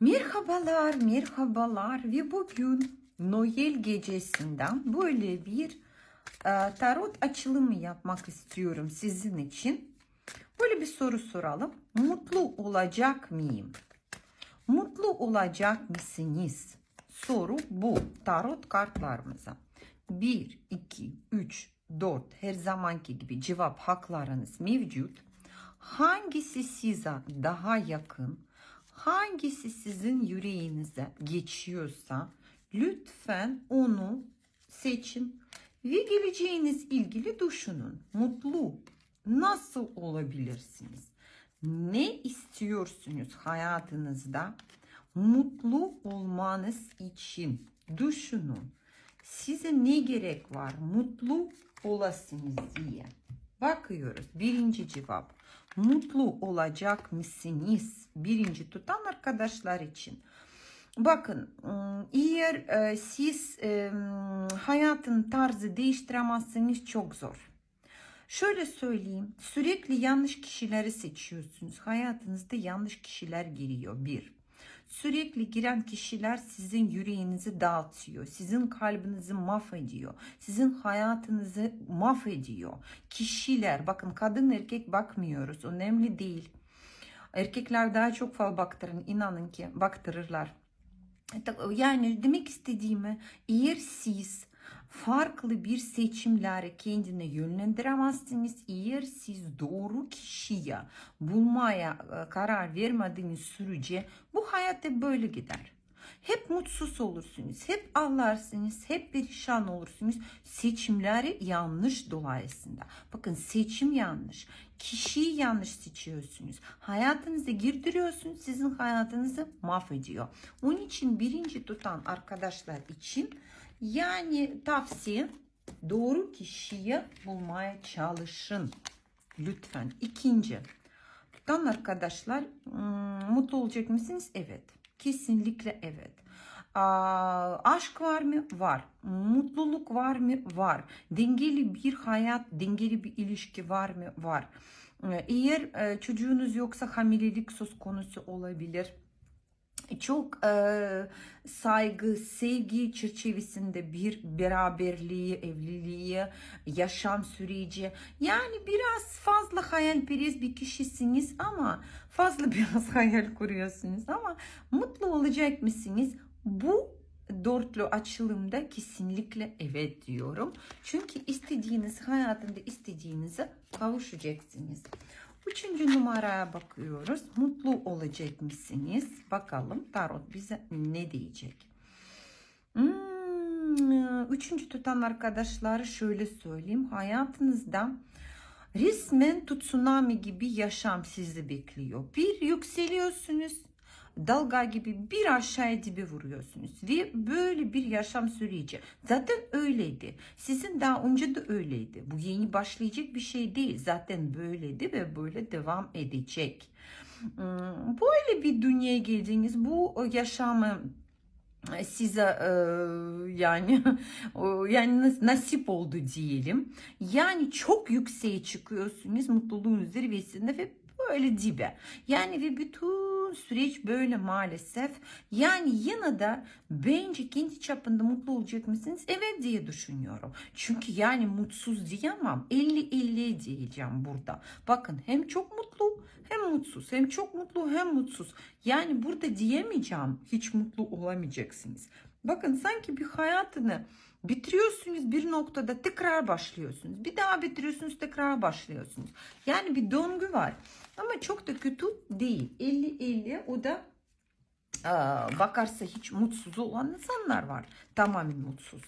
Merhabalar, merhabalar ve bugün Noel gecesinden böyle bir e, tarot açılımı yapmak istiyorum sizin için. Böyle bir soru soralım. Mutlu olacak mıyım? Mutlu olacak mısınız? Soru bu. Tarot kartlarımıza. 1, 2, 3, 4 her zamanki gibi cevap haklarınız mevcut. Hangisi size daha yakın? Hangisi sizin yüreğinize geçiyorsa lütfen onu seçin ve geleceğiniz ilgili düşünün. Mutlu nasıl olabilirsiniz? Ne istiyorsunuz hayatınızda? Mutlu olmanız için düşünün. Size ne gerek var mutlu olasınız diye. Bakıyoruz. Birinci cevap. Mutlu olacak mısınız? Birinci tutan arkadaşlar için. Bakın eğer e, siz e, hayatın tarzı değiştiremezseniz çok zor. Şöyle söyleyeyim. Sürekli yanlış kişileri seçiyorsunuz. Hayatınızda yanlış kişiler giriyor. Bir. Sürekli giren kişiler sizin yüreğinizi dağıtıyor. Sizin kalbinizi mahvediyor. Sizin hayatınızı mahvediyor. Kişiler bakın kadın erkek bakmıyoruz. Önemli değil. Erkekler daha çok fal baktırın. inanın ki baktırırlar. Yani demek istediğimi eğer siz farklı bir seçimleri kendine yönlendiremezsiniz. Eğer siz doğru kişiye bulmaya e, karar vermediğiniz sürece bu hayatta böyle gider. Hep mutsuz olursunuz, hep ağlarsınız, hep perişan olursunuz. Seçimleri yanlış dolayısıyla. Bakın seçim yanlış. Kişiyi yanlış seçiyorsunuz. Hayatınıza girdiriyorsunuz, sizin hayatınızı mahvediyor. Onun için birinci tutan arkadaşlar için yani tavsiye doğru kişiyi bulmaya çalışın. Lütfen. İkinci. Tutan arkadaşlar mutlu olacak mısınız? Evet. Kesinlikle evet. Aa, aşk var mı? Var. Mutluluk var mı? Var. Dengeli bir hayat, dengeli bir ilişki var mı? Var. Eğer çocuğunuz yoksa hamilelik söz konusu olabilir çok e, saygı, sevgi çerçevesinde bir beraberliği, evliliği, yaşam süreci. Yani biraz fazla hayalperest bir kişisiniz ama fazla biraz hayal kuruyorsunuz ama mutlu olacak mısınız? Bu dörtlü açılımda kesinlikle evet diyorum. Çünkü istediğiniz hayatında istediğinize kavuşacaksınız. Üçüncü numaraya bakıyoruz. Mutlu olacak mısınız? Bakalım tarot bize ne diyecek? Hmm, üçüncü tutan arkadaşlar şöyle söyleyeyim. Hayatınızda resmen tsunami gibi yaşam sizi bekliyor. Bir yükseliyorsunuz dalga gibi bir aşağıya dibe vuruyorsunuz ve böyle bir yaşam süreci zaten öyleydi. Sizin daha önce de öyleydi. Bu yeni başlayacak bir şey değil. Zaten böyleydi ve böyle devam edecek. Hmm, böyle bir dünyaya geldiğiniz bu yaşamı size e, yani yani nasip oldu diyelim. Yani çok yükseğe çıkıyorsunuz mutluluğun zirvesinde ve böyle dibe. Yani ve bütün süreç böyle maalesef. Yani yine de bence kendi çapında mutlu olacak mısınız? Evet diye düşünüyorum. Çünkü yani mutsuz diyemem. 50-50 diyeceğim burada. Bakın hem çok mutlu hem mutsuz. Hem çok mutlu hem mutsuz. Yani burada diyemeyeceğim hiç mutlu olamayacaksınız. Bakın sanki bir hayatını bitiriyorsunuz bir noktada tekrar başlıyorsunuz. Bir daha bitiriyorsunuz tekrar başlıyorsunuz. Yani bir döngü var. Ama çok da kötü değil. 50-50 o da bakarsa hiç mutsuz olan insanlar var. Tamamen mutsuz.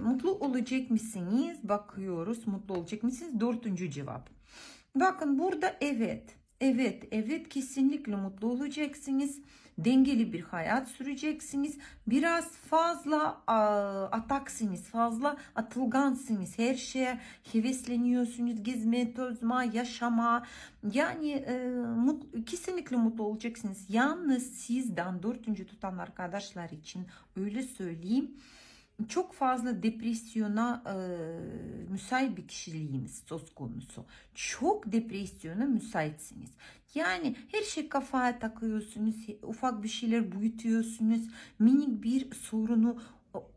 Mutlu olacak mısınız? Bakıyoruz. Mutlu olacak mısınız? Dördüncü cevap. Bakın burada evet. Evet, evet kesinlikle mutlu olacaksınız. Dengeli bir hayat süreceksiniz. Biraz fazla a, ataksınız, fazla atılgansınız. Her şeye hevesleniyorsunuz. Gezme, tozma, yaşama. Yani e, mutlu, kesinlikle mutlu olacaksınız. Yalnız sizden dördüncü tutan arkadaşlar için öyle söyleyeyim çok fazla depresyona e, müsait bir kişiliğiniz söz konusu. Çok depresyona müsaitsiniz. Yani her şey kafaya takıyorsunuz, ufak bir şeyler büyütüyorsunuz, minik bir sorunu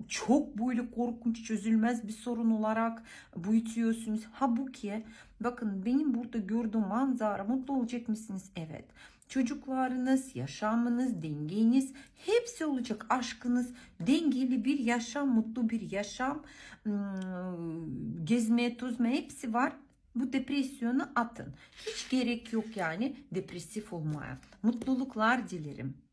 çok böyle korkunç çözülmez bir sorun olarak büyütüyorsunuz. Halbuki bakın benim burada gördüğüm manzara mutlu olacak mısınız? Evet. Çocuklarınız, yaşamınız, dengeniz hepsi olacak. Aşkınız, dengeli bir yaşam, mutlu bir yaşam, ım, gezmeye, tozmaya hepsi var. Bu depresyonu atın. Hiç gerek yok yani depresif olmaya. Mutluluklar dilerim.